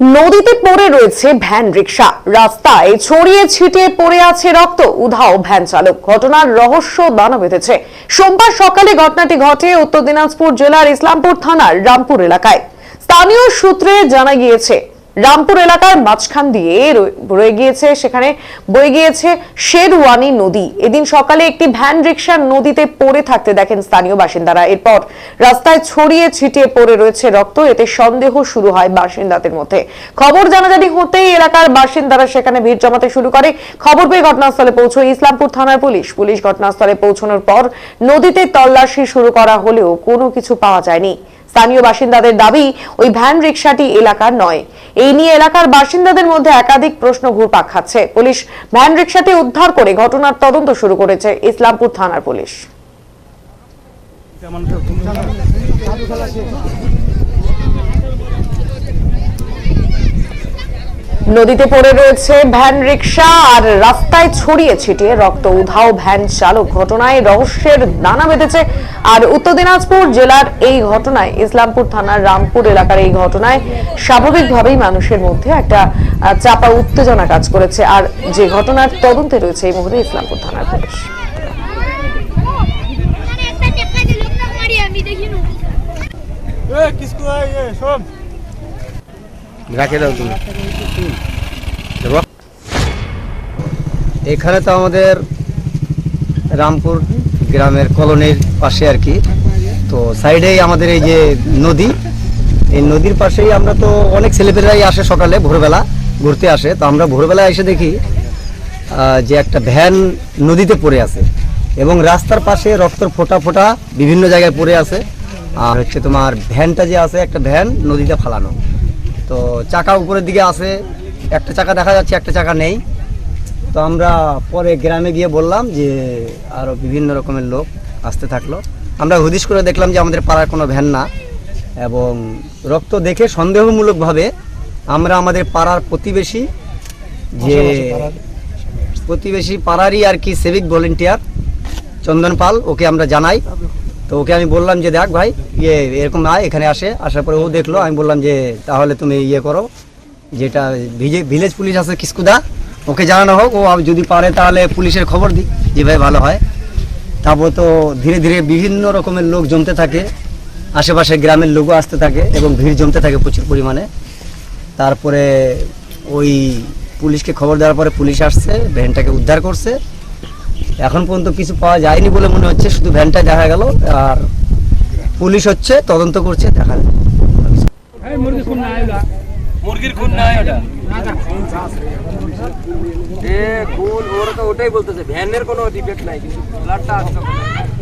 নদীতে পড়ে রয়েছে ভ্যান রিক্সা রাস্তায় ছড়িয়ে ছিটিয়ে পড়ে আছে রক্ত, উধাও ভ্যান চালক। ঘটনার রহস্য দানা বেঁধেছে। সোমবার সকালে ঘটনাটি ঘটে উত্তর দিনাজপুর জেলার ইসলামপুর থানার রামপুর এলাকায়। স্থানীয় সূত্রে জানা গিয়েছে রামপুর এলাকার মাঝখান দিয়ে রয়ে- গিয়েছে, সেখানে বয়ে গিয়েছে শেরওয়ানি নদী। এদিন সকালে একটি ভ্যান রিক্সা নদীতে পড়ে থাকতে দেখেন স্থানীয় বাসিন্দারা। এরপর রাস্তায় ছড়িয়ে ছিটিয়ে পড়ে রয়েছে রক্ত। এতে সন্দেহ শুরু হয় বাসিন্দাদের মধ্যে। খবর জানাজানি হতেই এলাকার বাসিন্দারা সেখানে ভিড় জমাতে শুরু করে। খবর পেয়ে ঘটনাস্থলে পৌঁছয় ইসলামপুর থানার পুলিশ। পুলিশ ঘটনাস্থলে পৌঁছানোর পর নদীতে তল্লাশি শুরু করা হলেও কোনো কিছু পাওয়া যায়নি। স্থানীয় বাসিন্দাদের দাবি, ওই ভ্যান রিক্সাটি এলাকার নয়। এই নিয়ে এলাকার বাসিন্দাদের মধ্যে একাধিক প্রশ্ন ঘুরপাক খাচ্ছে। পুলিশ ভ্যান রিক্সাটি উদ্ধার করে ঘটনার তদন্ত শুরু করেছে ইসলামপুর থানার পুলিশ। নদীতে পড়ে রয়েছে ভ্যান রিক্সা আর রাস্তায় ছড়িয়ে ছিটিয়ে রক্ত উধাও ভ্যান চালক। ঘটনায় রহস্যের দানা বেঁধেছে আর উত্তর দিনাজপুর জেলার এই ঘটনায় ইসলামপুর থানার রামপুর এলাকার এই ঘটনায় স্বাভাবিকভাবেই মানুষের মধ্যে একটা চাপা উত্তেজনা কাজ করেছে। আর যে ঘটনার তদন্তে রয়েছে এই মুহূর্তে ইসলামপুর থানার পুলিশ। একটা টেক্কা দিল না মারি আমি দেখি না এ কিসকু আয় এ শোন রাখে দাও তুমি এখানে তো আমাদের রামপুর গ্রামের কলোনির পাশে আর কি। তো সাইডেই আমাদের এই যে নদী, এই নদীর পাশেই আমরা তো অনেক ছেলেপেলেরাই আসে সকালে, ভোরবেলা ঘুরতে আসে। তো আমরা ভোরবেলা এসে দেখি যে একটা ভ্যান নদীতে পড়ে আছে এবং রাস্তার পাশে রক্তর ফোটা ফোটা বিভিন্ন জায়গায় পড়ে আছে। আর হচ্ছে তোমার ভ্যানটা যে আছে, একটা ভ্যান নদীতে ফালানো। তো চাকা উপরের দিকে আছে। একটা চাকা দেখা যাচ্ছে একটা চাকা নেই। তো আমরা পরে গ্রামে গিয়ে বললাম যে আরও বিভিন্ন রকমের লোক আসতে থাকল। আমরা হুদিশ করে দেখলাম যে আমাদের পাড়ার কোনো ভ্যান না। এবং রক্ত দেখে সন্দেহমূলকভাবে আমরা আমাদের পাড়ার প্রতিবেশী যে প্রতিবেশী পাড়ারই আর কি সিভিক ভলেন্টিয়ার চন্দন পাল ওকে আমরা জানাই। তো ওকে আমি বললাম যে, দেখ ভাই ইয়ে এরকম আয়, এখানে আসে। আসার পরে ও দেখল, আমি বললাম যে, তাহলে তুমি ইয়ে করো, যেটা ভিলেজ পুলিশ আছে কিস্কুদা, ওকে জানানো হোক, ও যদি পারে তাহলে পুলিশের খবর দিই যে ভাই ভালো হয়। তারপর তো ধীরে ধীরে বিভিন্ন রকমের লোক জমতে থাকে আশেপাশে গ্রামের লোকও আসতে থাকে এবং ভিড় জমতে থাকে প্রচুর পরিমাণে। তারপরে ওই পুলিশকে খবর দেওয়ার পরে পুলিশ আসছে, ভ্যানটাকে উদ্ধার করছে। এখন পর্যন্ত কিছু পাওয়া যায়নি বলে মনে হচ্ছে শুধু ভ্যানটা দেখা গেল আর পুলিশ হচ্ছে তদন্ত করছে দেখা যাবে মুরগির খুন নাই ওটা এ খুন ওরা তো ওটাই বলতেছে ভ্যানের কোনো ডিফেক্ট নাই কিন্তু ব্লাডটা আসছে। কোথায়?